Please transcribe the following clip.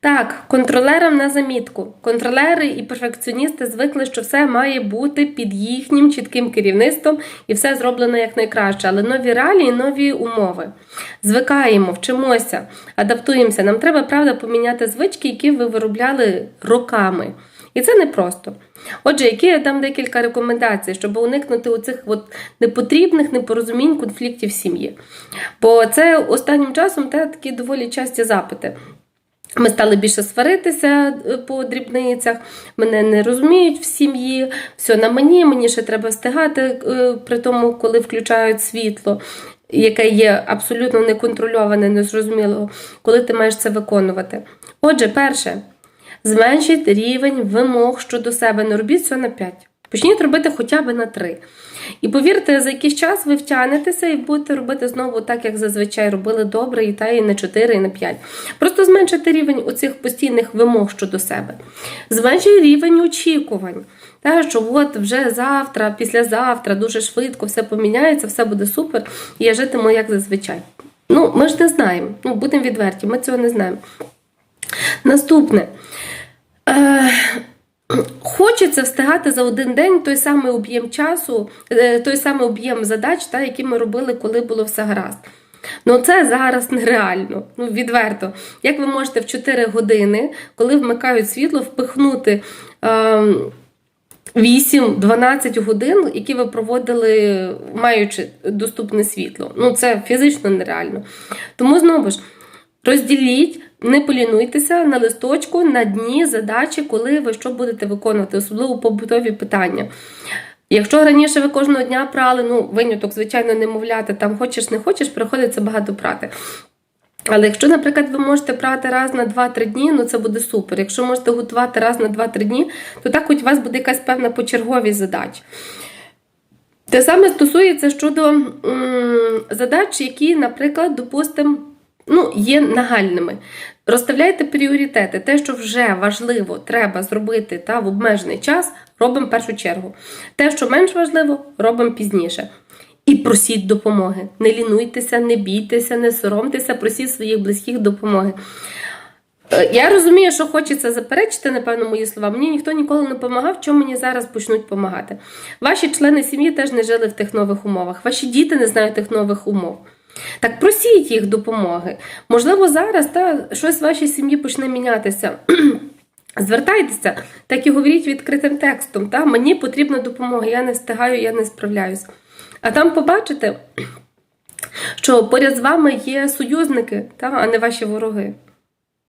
Так, контролерам на замітку. Контролери і перфекціоністи звикли, що все має бути під їхнім чітким керівництвом і все зроблено якнайкраще. Але нові реалії, нові умови. Звикаємо, вчимося, адаптуємося. Нам треба, правда, поміняти звички, які ви виробляли роками. І це непросто. Отже, які я дам декілька рекомендацій, щоб уникнути оцих от непотрібних непорозумінь, конфліктів сім'ї. Бо це останнім часом такі доволі часті запити. Ми стали більше сваритися е, по дрібницях, мене не розуміють в сім'ї, все на мені, мені ще треба встигати е, при тому, коли включають світло, яке є абсолютно неконтрольоване, незрозуміло, коли ти маєш це виконувати. Отже, перше, зменшіть рівень вимог щодо себе, не робіть все на 5. Почніть робити хоча б на 3. І повірте, за якийсь час ви втягнетеся і будете робити знову так, як зазвичай робили добре, і та і на 4, і на 5. Просто зменшити рівень оцих постійних вимог щодо себе. Зменшуй рівень очікувань. Та, що от вже завтра, післязавтра, дуже швидко все поміняється, все буде супер, і я житиму як зазвичай. Ну, ми ж не знаємо. Ну, будемо відверті, ми цього не знаємо. Наступне. Е, Хочеться встигати за один день той самий об'єм часу, е, той самий об'єм задач, та, які ми робили, коли було все гаразд. Ну це зараз нереально. Ну, відверто. Як ви можете в 4 години, коли вмикають світло, впихнути е, 8-12 годин, які ви проводили, маючи доступне світло? Ну, це фізично нереально. Тому знову ж. Розділіть, не полінуйтеся на листочку на дні задачі, коли ви що будете виконувати, особливо побутові питання. Якщо раніше ви кожного дня прали, ну, виняток, звичайно, немовляти, там хочеш не хочеш, приходиться багато прати. Але якщо, наприклад, ви можете прати раз на 2-3 дні, ну це буде супер. Якщо можете готувати раз на 2-3 дні, то так хоч у вас буде якась певна почерговість задач. Те саме стосується щодо м, задач, які, наприклад, допустимо, ну, є нагальними. Розставляйте пріоритети. Те, що вже важливо, треба зробити та в обмежений час, робимо в першу чергу. Те, що менш важливо, робимо пізніше. І просіть допомоги. Не лінуйтеся, не бійтеся, не соромтеся, просіть своїх близьких допомоги. Е, Я розумію, що хочеться заперечити, напевно, мої слова. Мені ніхто ніколи не допомагав, чому мені зараз почнуть допомагати. Ваші члени сім'ї теж не жили в тих нових умовах. Ваші діти не знають тих нових умов. Так просіть їх допомоги. Можливо, зараз та, щось в вашій сім'ї почне мінятися. Звертайтеся, так і говоріть відкритим текстом. Та? Мені потрібна допомога, я не встигаю, я не справляюсь. А там побачите, що поряд з вами є союзники, та? а не ваші вороги.